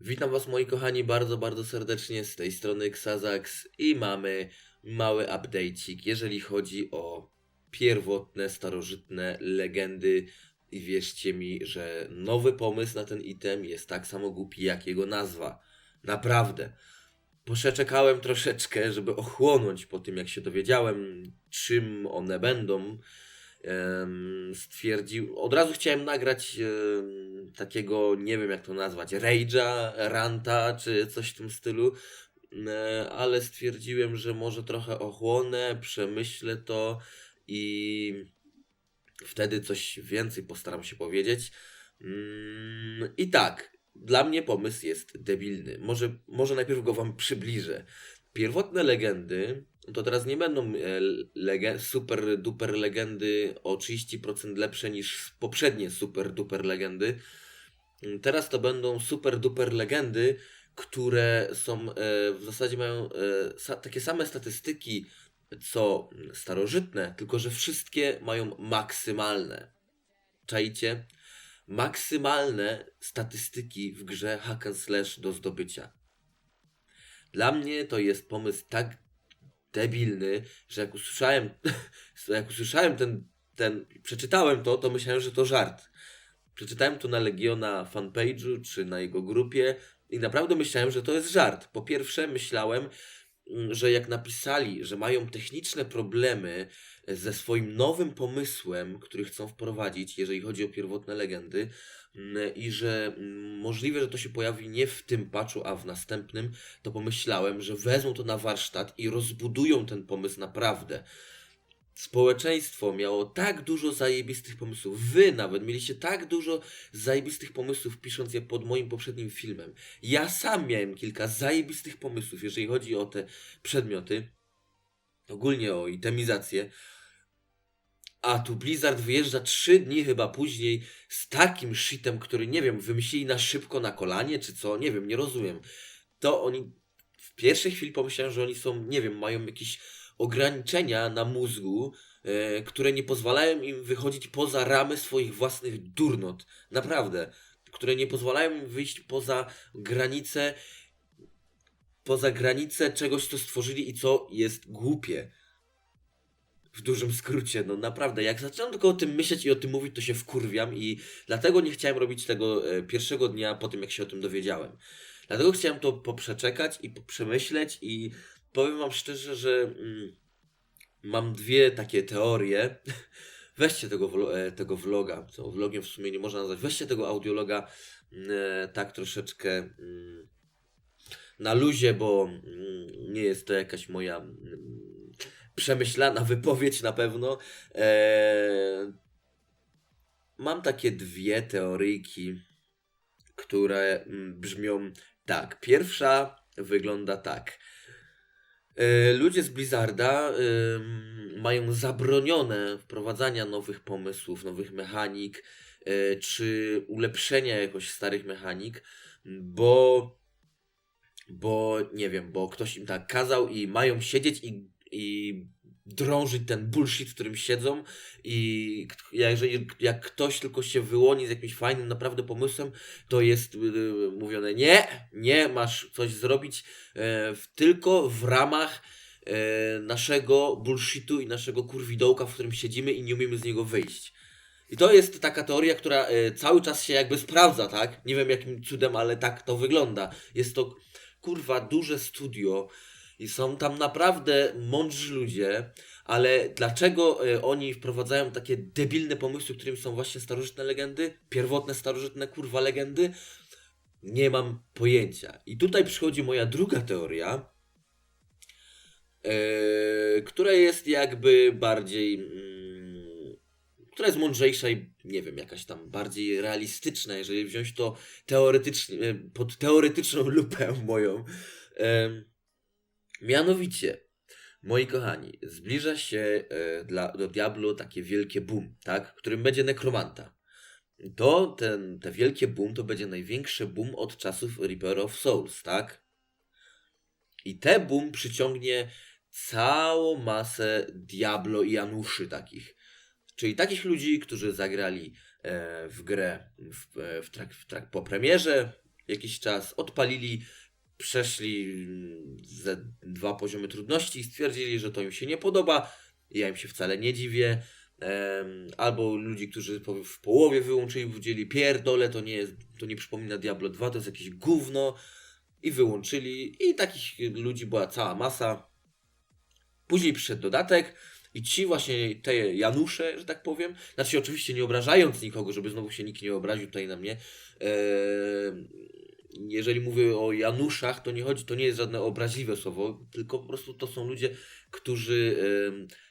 Witam Was moi kochani bardzo, bardzo serdecznie z tej strony Xazax i mamy mały update'cik, jeżeli chodzi o pierwotne, starożytne legendy i wierzcie mi, że nowy pomysł na ten item jest tak samo głupi jak jego nazwa. Naprawdę. Przeczekałem troszeczkę, żeby ochłonąć po tym, jak się dowiedziałem, czym one będą. Stwierdził, od razu chciałem nagrać takiego, nie wiem jak to nazwać, rage'a, ranta, czy coś w tym stylu, ale stwierdziłem, że może trochę ochłonę, przemyślę to i wtedy coś więcej postaram się powiedzieć. Mm, I tak, dla mnie pomysł jest debilny. Może, może najpierw go wam przybliżę. Pierwotne legendy to teraz nie będą e, lege- super duper legendy o 30% lepsze niż poprzednie super duper legendy. Teraz to będą super duper legendy, które są e, w zasadzie mają e, takie same statystyki co starożytne, tylko że wszystkie mają maksymalne. Czajcie? Maksymalne statystyki w grze hack and slash do zdobycia. Dla mnie to jest pomysł tak debilny, że jak usłyszałem, jak usłyszałem ten, ten, przeczytałem to, to myślałem, że to żart. Przeczytałem to na Legiona fanpage'u czy na jego grupie i naprawdę myślałem, że to jest żart. Po pierwsze, myślałem, mm, że jak napisali, że mają techniczne problemy ze swoim nowym pomysłem, który chcą wprowadzić, jeżeli chodzi o pierwotne legendy, i że mm, możliwe, że to się pojawi nie w tym patchu, a w następnym, to pomyślałem, że wezmą to na warsztat i rozbudują ten pomysł naprawdę. Społeczeństwo miało tak dużo zajebistych pomysłów. Wy nawet mieliście tak dużo zajebistych pomysłów, pisząc je pod moim poprzednim filmem. Ja sam miałem kilka zajebistych pomysłów, jeżeli chodzi o te przedmioty, ogólnie o itemizację. A tu Blizzard wyjeżdża trzy dni chyba później z takim shitem, który nie wiem, wymyślili na szybko na kolanie, czy co, nie wiem, nie rozumiem. To oni w pierwszej chwili pomyślałem, że oni są, nie wiem, mają jakieś ograniczenia na mózgu, e, które nie pozwalają im wychodzić poza ramy swoich własnych durnot. Naprawdę. Które nie pozwalają im wyjść poza granice, poza granice czegoś, co stworzyli i co jest głupie. W dużym skrócie, no naprawdę, jak zacząłem tylko o tym myśleć i o tym mówić, to się wkurwiam i dlatego nie chciałem robić tego e, pierwszego dnia po tym, jak się o tym dowiedziałem. Dlatego chciałem to poprzeczekać i poprzemyśleć i powiem wam szczerze, że mm, mam dwie takie teorie. Weźcie tego, vlo- e, tego vloga, co vlogiem w sumie nie można nazwać, weźcie tego audiologa mm, e, tak troszeczkę mm, na luzie, bo mm, nie jest to jakaś moja mm, przemyślana wypowiedź na pewno. E, mam takie dwie teoryjki, które mm, brzmią tak. Pierwsza wygląda tak. E, Ludzie z Blizzarda ym, mają zabronione wprowadzania nowych pomysłów, nowych mechanik, e, czy ulepszenia jakoś starych mechanik, bo, bo nie wiem, bo ktoś im tak kazał i mają siedzieć i, i drążyć ten bullshit, w którym siedzą i jeżeli, jak ktoś tylko się wyłoni z jakimś fajnym naprawdę pomysłem, to jest y, mówione nie, nie, masz coś zrobić w, tylko w ramach e, naszego bullshitu i naszego kurwidołka, w którym siedzimy i nie umiemy z niego wyjść. I to jest taka teoria, która e, cały czas się jakby sprawdza, tak? Nie wiem jakim cudem, ale tak to wygląda. Jest to kurwa duże studio i są tam naprawdę mądrzy ludzie, ale dlaczego e, oni wprowadzają takie debilne pomysły, którym są właśnie starożytne legendy? Pierwotne starożytne kurwa legendy? Nie mam pojęcia. I tutaj przychodzi moja druga teoria, e, która jest jakby bardziej. Mm, która jest mądrzejsza i nie wiem, jakaś tam bardziej realistyczna, jeżeli wziąć to teoretycznie, e, pod teoretyczną lupę moją. Mianowicie, moi kochani, zbliża się e, dla, do Diablo takie wielkie boom, tak? Którym będzie nekromanta. To ten, te wielkie boom to będzie największy boom od czasów Reaper of Souls, tak? I te boom przyciągnie całą masę Diablo i Januszy takich. Czyli takich ludzi, którzy zagrali e, w grę w, e, w trak, w trak, po premierze, jakiś czas, odpalili, przeszli ze dwa poziomy trudności i stwierdzili, że to im się nie podoba. Ja im się wcale nie dziwię. Albo ludzi, którzy w połowie wyłączyli, powiedzieli pierdolę, to nie, jest, to nie przypomina Diablo 2, to jest jakieś gówno i wyłączyli i takich ludzi była cała masa. Później przyszedł dodatek i ci właśnie te Janusze, że tak powiem, znaczy oczywiście nie obrażając nikogo, żeby znowu się nikt nie obraził tutaj na mnie, em, jeżeli mówię o Januszach, to nie chodzi, to nie jest żadne obraźliwe słowo, tylko po prostu to są ludzie, którzy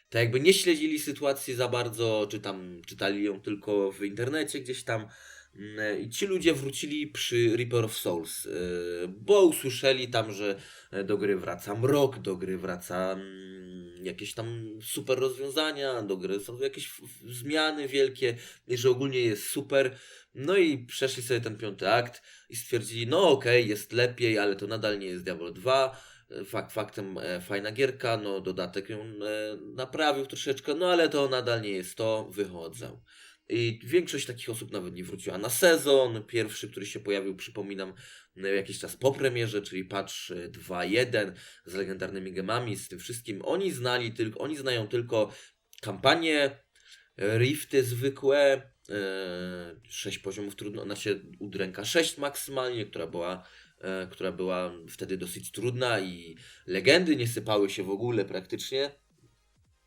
tak jakby nie śledzili sytuacji za bardzo, czy tam czytali ją tylko w internecie gdzieś tam. Mm, I ci ludzie wrócili przy Reaper of Souls, e, bo usłyszeli tam, że do gry wraca mrok, do gry wraca mm, jakieś tam super rozwiązania, do gry są jakieś zmiany wielkie, że ogólnie jest super. No i przeszli sobie ten piąty akt i stwierdzili, no okej, jest lepiej, ale to nadal nie jest Diablo 2. E, Fakt faktem e, fajna gierka, no dodatek ją e, naprawił troszeczkę, no ale to nadal nie jest to, wychodzę. I większość takich osób nawet nie wróciła na sezon. Pierwszy, który się pojawił, przypominam, e, jakiś czas po premierze, czyli patch e, 2.1 z legendarnymi gemami, z tym wszystkim. Oni znali tylko, oni znają tylko kampanię, e, rifty zwykłe, e, 6 poziomów trudno, znaczy udręka 6 maksymalnie, która była e, która była wtedy dosyć trudna i legendy nie sypały się w ogóle praktycznie.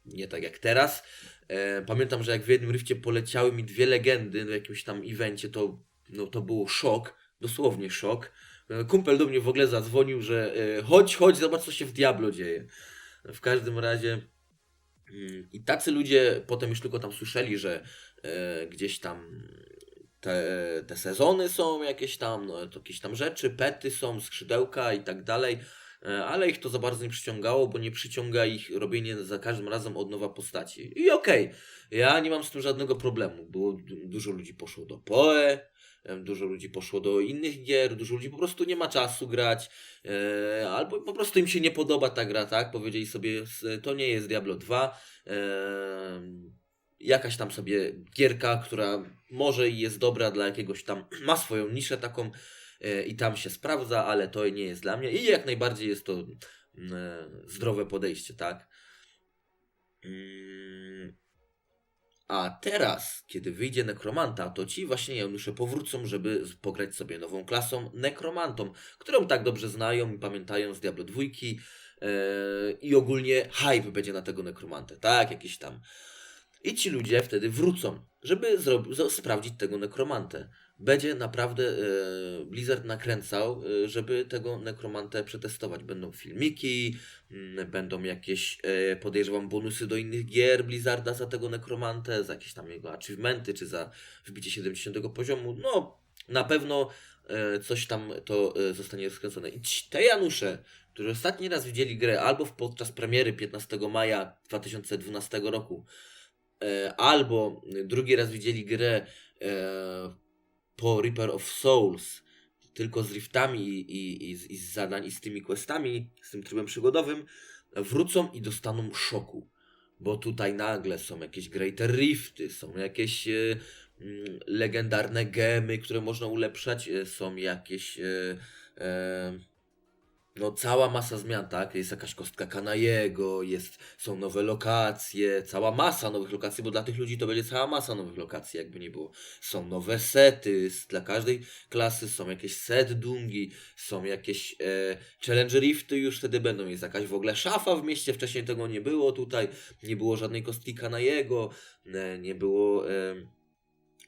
Nie tak jak teraz. E, pamiętam, że jak w jednym rifcie poleciały mi dwie legendy na jakimś tam evencie, to, no, to było szok, dosłownie szok. E, kumpel do mnie w ogóle zadzwonił, że chodź, chodź, zobacz co się w Diablo dzieje. W każdym razie mm, i tacy ludzie potem już tylko tam słyszeli, że gdzieś tam te, te sezony są jakieś tam, no, jakieś tam rzeczy, pety są, skrzydełka i tak dalej, e, ale ich to za bardzo nie przyciągało, bo nie przyciąga ich robienie za każdym razem od nowa postaci. I okej, ja nie mam z tym żadnego problemu, bo du- dużo ludzi poszło do PoE, em, dużo ludzi poszło do innych gier, dużo ludzi po prostu nie ma czasu grać, e, albo po prostu im się nie podoba ta gra, tak? Powiedzieli sobie, to nie jest Diablo 2, em, jakaś tam sobie gierka, która może i jest dobra dla jakiegoś tam, ma swoją niszę taką e, i tam się sprawdza, ale to nie jest dla mnie i jak najbardziej jest to mm, e, zdrowe podejście, tak? Mm, A teraz, kiedy wyjdzie Nekromanta, to ci właśnie Janusze powrócą, żeby pograć sobie nową klasą Nekromantą, którą tak dobrze znają i pamiętają z Diablo 2 e, i ogólnie hype będzie na tego Nekromantę, tak? Jakiś tam i ci ludzie wtedy wrócą, żeby sprawdzić tego nekromantę. Będzie naprawdę e, Blizzard nakręcał, e, żeby tego nekromantę przetestować. Będą filmiki, mm, będą jakieś, e, podejrzewam, bonusy do innych gier Blizzarda za tego nekromantę, za jakieś tam jego achievementy, czy za wbicie 70 poziomu. No, na pewno e, coś tam to e, zostanie rozkręcone. I ci, te Janusze, którzy ostatni raz widzieli grę albo podczas premiery 15 maja 2012 roku, albo drugi raz widzieli grę e, po Reaper of Souls, tylko z riftami i, i, i, z, i z zadań i z tymi questami, z tym trybem przygodowym, wrócą i dostaną szoku. Bo tutaj nagle są jakieś Greater Rifty, są jakieś e, mm, legendarne gemy, które można ulepszać, e, są jakieś e, e, no cała masa zmian, tak? Jest jakaś kostka Kanajego, jest, są nowe lokacje, cała masa nowych lokacji, bo dla tych ludzi to będzie cała masa nowych lokacji, jakby nie było. Są nowe sety, dla każdej klasy są jakieś set dungi, są jakieś e, challenge rifty już wtedy będą, jest jakaś w ogóle szafa w mieście, wcześniej tego nie było tutaj, nie było żadnej kostki Kanajego, e, nie było... E,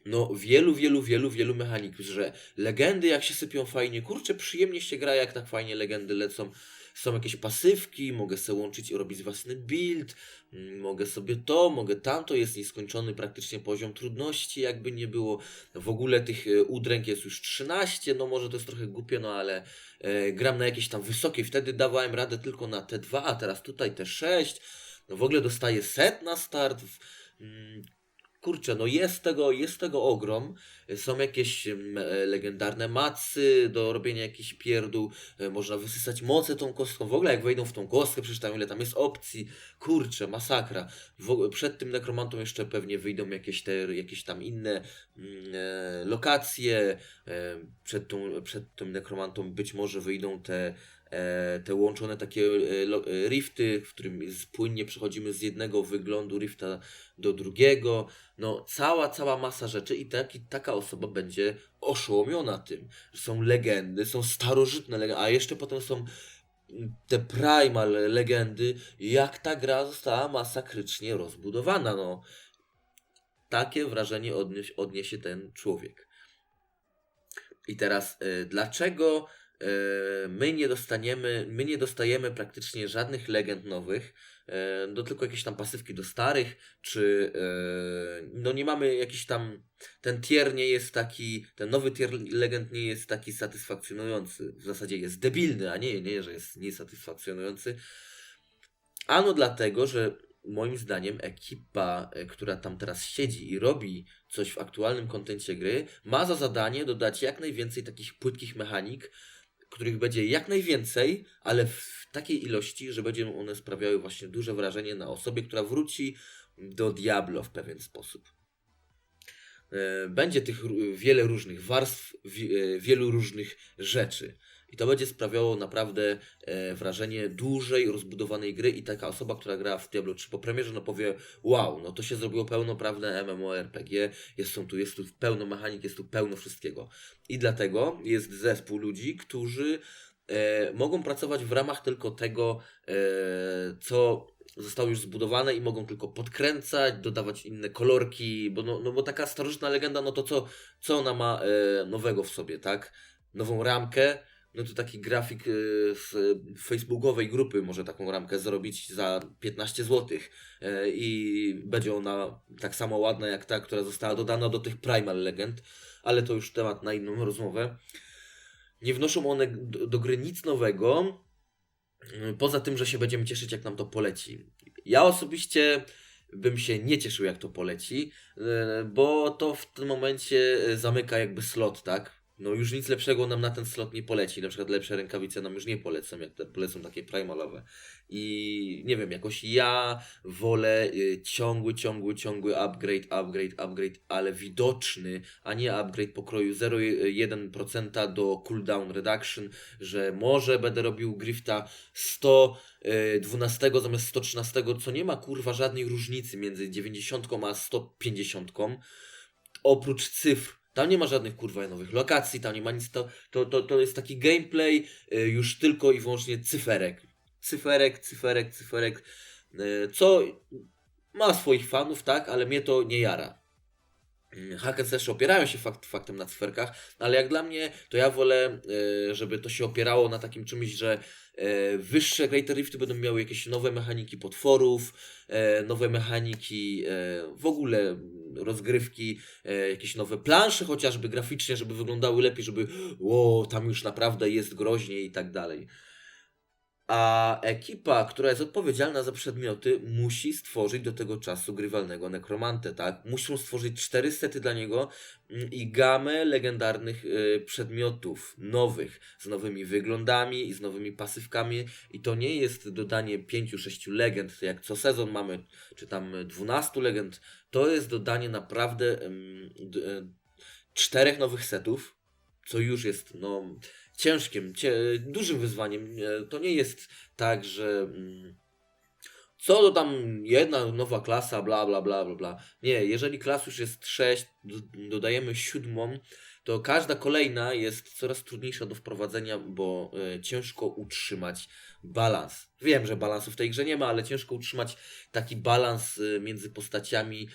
no, wielu, wielu, wielu, wielu mechaników, że legendy jak się sypią fajnie, kurczę, przyjemnie się gra, jak tak fajnie legendy lecą. Są jakieś pasywki, mogę sobie łączyć i robić własny build, mm, mogę sobie to, mogę tamto, jest nieskończony praktycznie poziom trudności, jakby nie było. W ogóle tych e, udręk jest już 13, no może to jest trochę głupie, no ale e, gram na jakiejś tam wysokiej, wtedy dawałem radę tylko na T2, a teraz tutaj T6, no w ogóle dostaję set na start, w, mm, kurczę, no jest tego, jest tego ogrom. Są jakieś legendarne macy do robienia jakichś pierdół. E, Można wysysać moce tą kostką. W ogóle jak wejdą w tą kostkę, przeczytają ile tam jest opcji. Kurczę, masakra. Przed tym nekromantą jeszcze pewnie wyjdą jakieś te, jakieś tam inne mm, e, lokacje. E, przed, tą, przed tym nekromantą być może wyjdą te te łączone takie e, e, rifty, w którym płynnie przechodzimy z jednego wyglądu rifta do drugiego. No, cała, cała masa rzeczy i taki, taka osoba będzie oszołomiona tym, są legendy, są starożytne legendy, a jeszcze potem są te primal legendy, jak ta gra została masakrycznie rozbudowana, no. Takie wrażenie odnieś, odniesie ten człowiek. I teraz, e, dlaczego e, my nie dostaniemy, my nie dostajemy praktycznie żadnych legend nowych, e, no tylko jakieś tam pasywki do starych, czy e, no nie mamy jakiś tam, ten tier nie jest taki, ten nowy tier legend nie jest taki satysfakcjonujący, w zasadzie jest debilny, a nie, nie, że jest niesatysfakcjonujący. Ano dlatego, że moim zdaniem ekipa, e, która tam teraz siedzi i robi coś w aktualnym kontencie gry, ma za zadanie dodać jak najwięcej takich płytkich mechanik, których będzie jak najwięcej, ale w takiej ilości, że będą one sprawiały właśnie duże wrażenie na osobie, która wróci do Diablo w pewien sposób. E, Będzie tych wiele różnych warstw, e, wielu różnych rzeczy. I to będzie sprawiało naprawdę e, wrażenie dużej, rozbudowanej gry i taka osoba, która gra w Diablo 3 po premierze, no powie wow, no to się zrobiło pełnoprawne MMORPG, jest, są tu, jest tu pełno mechanik, jest tu pełno wszystkiego. I dlatego jest zespół ludzi, którzy e, mogą pracować w ramach tylko tego, e, co zostało już zbudowane i mogą tylko podkręcać, dodawać inne kolorki, bo, no, no bo taka starożytna legenda, no to co, co ona ma e, nowego w sobie, tak? Nową ramkę, no to taki grafik z facebookowej grupy może taką ramkę zrobić za 15 zł e, i będzie ona tak samo ładna jak ta, która została dodana do tych Primal Legend, ale to już temat na inną rozmowę. Nie wnoszą one do, gry nic nowego, y, poza tym, że się będziemy cieszyć jak nam to poleci. Ja osobiście bym się nie cieszył jak to poleci, y, bo to w tym momencie y, zamyka jakby slot, tak? No już nic lepszego nam na ten slot nie poleci. Na przykład lepsze rękawice nam już nie polecą, jak te polecą takie primalowe. I nie wiem, jakoś ja wolę y, ciągły, ciągły, ciągły upgrade, upgrade, upgrade, ale widoczny, a nie upgrade pokroju 0,1% do cooldown reduction, że może będę robił grifta 112 zamiast 113, co nie ma kurwa żadnej różnicy między 90 a 150. Oprócz cyfr. Tam nie ma żadnych kurwa nowych lokacji, tam nie ma nic. To, to, to, to jest taki gameplay y, już tylko i wyłącznie cyferek. Cyferek, cyferek, cyferek. y, Co ma swoich fanów, tak, ale mnie to nie jara. Mm, Hack and slash opierają się fakt, faktem na cyferkach, ale jak dla mnie, to ja wolę, e, żeby to się opierało na takim czymś, że e, wyższe Greater Rifty będą miały jakieś nowe mechaniki potworów, e, nowe mechaniki w ogóle rozgrywki, jakieś nowe plansze chociażby graficznie, żeby wyglądały lepiej, żeby wow, tam już naprawdę jest groźnie i tak dalej. A ekipa, która jest odpowiedzialna za przedmioty, musi stworzyć do tego czasu grywalnego nekromantę, tak? Muszą stworzyć cztery sety dla niego mm, i gamę legendarnych y, przedmiotów, nowych, z nowymi wyglądami i z nowymi pasywkami. I to nie jest dodanie pięciu, sześciu legend, jak co sezon mamy, czy tam dwunastu legend. To jest dodanie naprawdę d, y, czterech nowych setów, co już jest, no ciężkim, cie, dużym wyzwaniem. Nie, To nie jest tak, że mm, co to tam jedna nowa klasa, bla bla bla bla bla. Nie, jeżeli klas już jest 6, dodajemy siódmą, to każda kolejna jest coraz trudniejsza do wprowadzenia, bo e, ciężko utrzymać balans. Wiem, że balansu w tej grze nie ma, ale ciężko utrzymać taki balans e, między postaciami,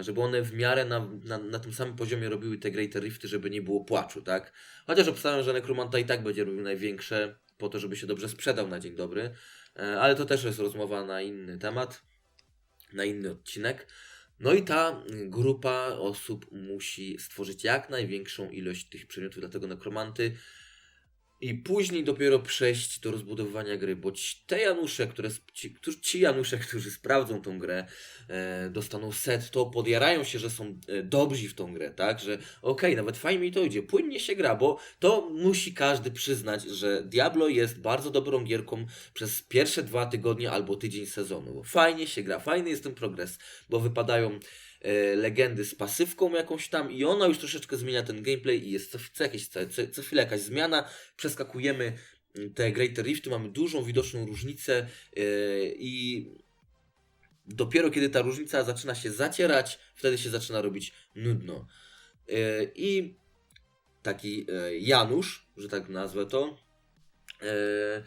żeby one w miarę na, na, na tym samym poziomie robiły te Greater Rifty, żeby nie było płaczu, tak? Chociaż obstawiam, że Necromanta i tak będzie robił największe, po to, żeby się dobrze sprzedał na dzień dobry. E, Ale to też jest rozmowa na inny temat, na inny odcinek. No i ta grupa osób musi stworzyć jak największą ilość tych przedmiotów dla tego nekromanty. I później dopiero przejść do rozbudowywania gry, bo ci, te Janusze, które, ci, którzy- ci Janusze, którzy sprawdzą tą grę, e, dostaną set, to podjarają się, że są e, dobrzy w tą grę, tak, że okej, nawet fajnie mi to idzie, płynnie się gra, bo to musi każdy przyznać, że Diablo jest bardzo dobrą gierką przez pierwsze dwa tygodnie albo tydzień sezonu, fajnie się gra, fajny jest ten progres, bo wypadają legendy z pasywką jakąś tam i ona już troszeczkę zmienia ten gameplay i jest co, co, jakieś, co, co, chwilę jakaś zmiana, przeskakujemy mm, te Greater Rifty, mamy dużą widoczną różnicę e, i dopiero kiedy ta różnica zaczyna się zacierać, wtedy się zaczyna robić nudno. E, I taki e, Janusz, że tak nazwę to, e,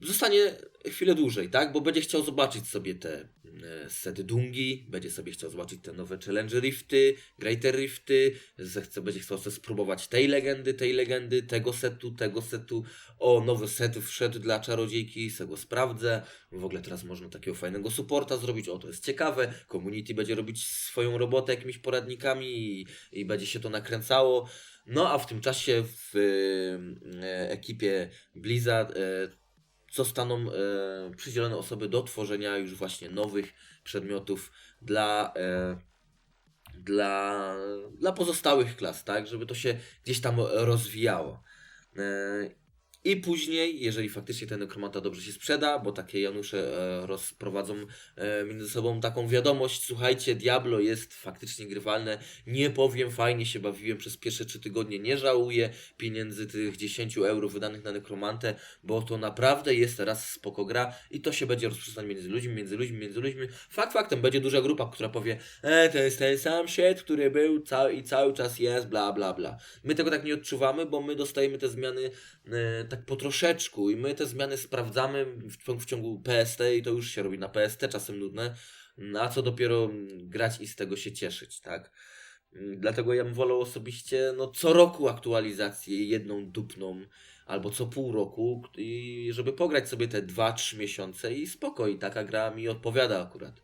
zostanie chwilę dłużej, tak? Bo będzie chciał zobaczyć sobie te e, sety Dungi, będzie sobie chciał zobaczyć te nowe Challenge Rifty, Greater Rifty, zechce, będzie chciał sobie spróbować tej legendy, tej legendy, tego setu, tego setu. O, nowy set wszedł dla czarodziejki, se go sprawdzę. W ogóle teraz można takiego fajnego supporta zrobić, o to jest ciekawe. Community będzie robić swoją robotę jakimiś poradnikami i, i będzie się to nakręcało. No a w tym czasie w e, ekipie Blizzard e, zostaną e, przydzielone osoby do tworzenia już właśnie nowych przedmiotów dla, e, dla, dla pozostałych klas, tak, żeby to się gdzieś tam rozwijało. E, i później, jeżeli faktycznie ten nekromanta dobrze się sprzeda, bo takie Janusze e, rozprowadzą e, między sobą taką wiadomość, słuchajcie, Diablo jest faktycznie grywalne, nie powiem, fajnie się bawiłem przez pierwsze trzy tygodnie, nie żałuję pieniędzy tych 10 euro wydanych na nekromantę, bo to naprawdę jest teraz spoko gra i to się będzie rozprzestrzeniać między ludźmi, między ludźmi, między ludźmi. Fakt faktem, będzie duża grupa, która powie, e, to jest ten sam shit, który był cały, i cały czas jest, bla, bla, bla. My tego tak nie odczuwamy, bo my dostajemy te zmiany e, tak po troszeczku i my te zmiany sprawdzamy w, w ciągu PST i to już się robi na PST, czasem nudne, no, a co dopiero grać i z tego się cieszyć, tak? Dlatego ja bym wolał osobiście no, co roku aktualizację jedną dupną albo co pół roku i żeby pograć sobie te 2-3 miesiące i spokoj, taka gra mi odpowiada akurat.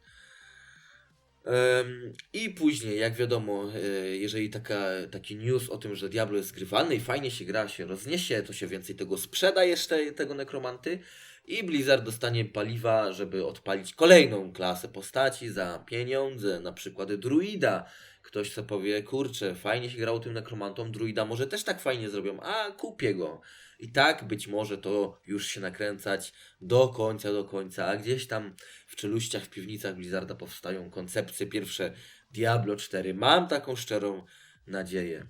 I później, jak wiadomo, e, jeżeli taka, taki news o tym, że Diablo jest grywalny i fajnie się gra, się rozniesie, to się więcej tego sprzeda jeszcze, tego nekromanty. I Blizzard dostanie paliwa, żeby odpalić kolejną klasę postaci za pieniądze, na przykład druida. Ktoś sobie powie, kurczę, fajnie się grało tym nekromantą, druida może też tak fajnie zrobią, a kupię go. I tak być może to już się nakręcać do końca, do końca, a gdzieś tam w czeluściach, w piwnicach Blizzarda powstają koncepcje pierwsze Diablo 4. Mam taką szczerą nadzieję.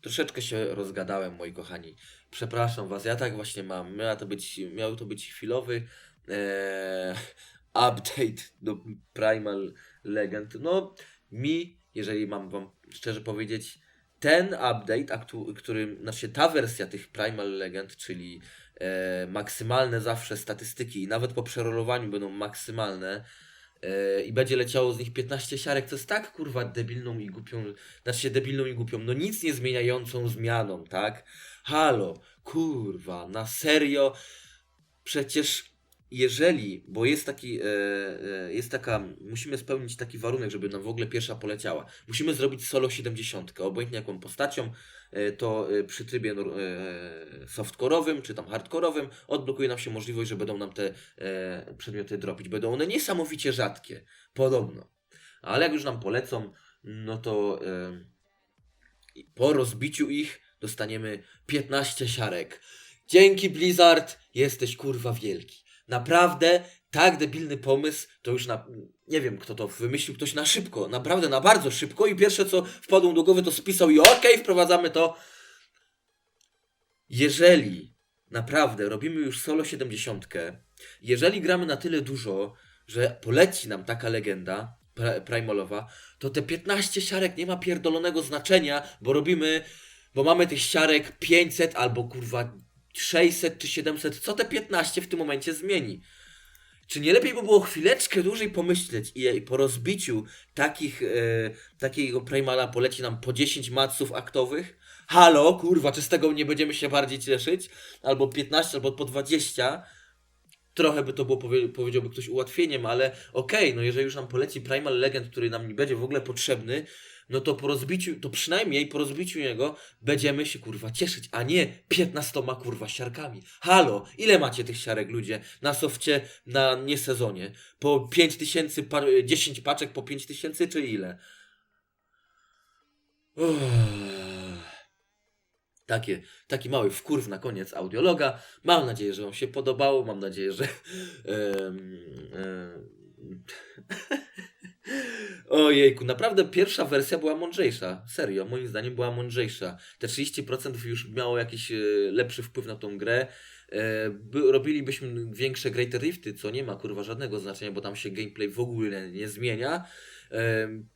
Troszeczkę się rozgadałem, moi kochani. Przepraszam was, ja tak właśnie mam. Miał to być, miał to być chwilowy e, update do Primal Legend. No, mi, jeżeli mam wam szczerze powiedzieć, ten update, aktu, który, znaczy ta wersja tych Primal Legend, czyli e, maksymalne zawsze statystyki i nawet po przerolowaniu będą maksymalne e, i będzie leciało z nich 15 siarek, co jest tak kurwa debilną i głupią, znaczy debilną i głupią, no nic nie zmieniającą zmianą, tak? Halo, kurwa, na serio, przecież jeżeli, bo jest taki, e, e, jest taka, musimy spełnić taki warunek, żeby nam w ogóle pierwsza poleciała. Musimy zrobić solo 70, obojętnie jaką postacią, e, to przy trybie softcore'owym czy tam hardcore'owym odblokuje nam się możliwość, że będą nam te przedmioty dropić. Będą one niesamowicie rzadkie, podobno. Ale jak już nam polecą, no to po rozbiciu ich dostaniemy 15 siarek. Dzięki Blizzard, jesteś kurwa wielki. Naprawdę, tak debilny pomysł, to już na... Nie wiem, kto to wymyślił, ktoś na szybko, naprawdę na bardzo szybko i pierwsze co wpadło do głowy to spisał i okej, wprowadzamy to. Jeżeli naprawdę robimy już solo 70, jeżeli gramy na tyle dużo, że poleci nam taka legenda primalowa, to te 15 siarek nie ma pierdolonego znaczenia, bo robimy, bo mamy tych siarek 500 albo kurwa 600 czy 700. Co te 15 w tym momencie zmieni? Czy nie lepiej by było chwileczkę dłużej pomyśleć i po rozbiciu takich, e, takiego Primala poleci nam po 10 maców aktowych? Halo, kurwa, czy z tego nie będziemy się bardziej cieszyć? Albo 15, albo po 20. Trochę by to było, powie, powiedziałby ktoś, ułatwieniem, ale okej, no jeżeli już nam poleci Primal Legend, który nam nie będzie w ogóle potrzebny, no to po rozbiciu, to przynajmniej po rozbiciu niego będziemy się kurwa cieszyć, a nie 15 kurwa siarkami. Halo, ile macie tych siarek ludzie na sofcie na niesezonie? Po 5000, pa 10 paczek po 5000 czy ile? Takie, taki mały wkurw na koniec audiologa. Mam nadzieję, że Wam się podobało. Mam nadzieję, że. em, em, Ojejku, naprawdę pierwsza wersja była mądrzejsza. Serio, moim zdaniem była mądrzejsza. Te 30% już miało jakiś e, lepszy wpływ na tą grę. E, By, robilibyśmy większe Greater Rifty, co nie ma kurwa żadnego znaczenia, bo tam się gameplay w ogóle nie zmienia. Em,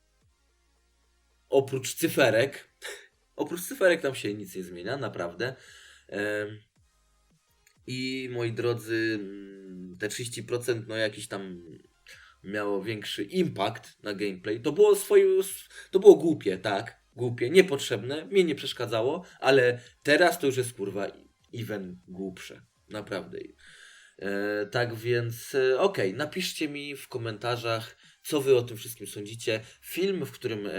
oprócz cyferek. Oprócz cyferek tam się nic nie zmienia, naprawdę. I moi drodzy, mm, te 30% no jakiś tam miało większy impact na gameplay. To było swoje, to było głupie, tak, głupie, niepotrzebne, mnie nie przeszkadzało, ale teraz to już jest kurwa even głupsze, naprawdę. E, tak więc, e, okej, napiszcie mi w komentarzach, co wy o tym wszystkim sądzicie. Film, w którym e,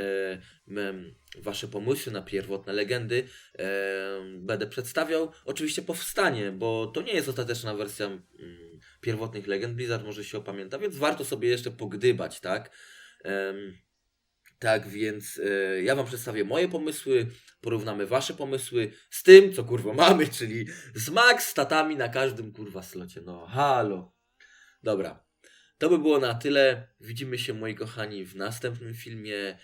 wasze pomysły na pierwotne legendy e, będę przedstawiał, oczywiście powstanie, bo to nie jest ostateczna wersja mm, pierwotnych legend. Blizzard może się opamięta, więc warto sobie jeszcze pogdybać, tak? Tak więc e, ja wam przedstawię moje pomysły, porównamy wasze pomysły z tym, co kurwa mamy, czyli z max statami na każdym kurwa slocie. No halo. Dobra. To by było na tyle. Widzimy się moi kochani w następnym filmie.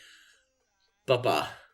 Pa pa.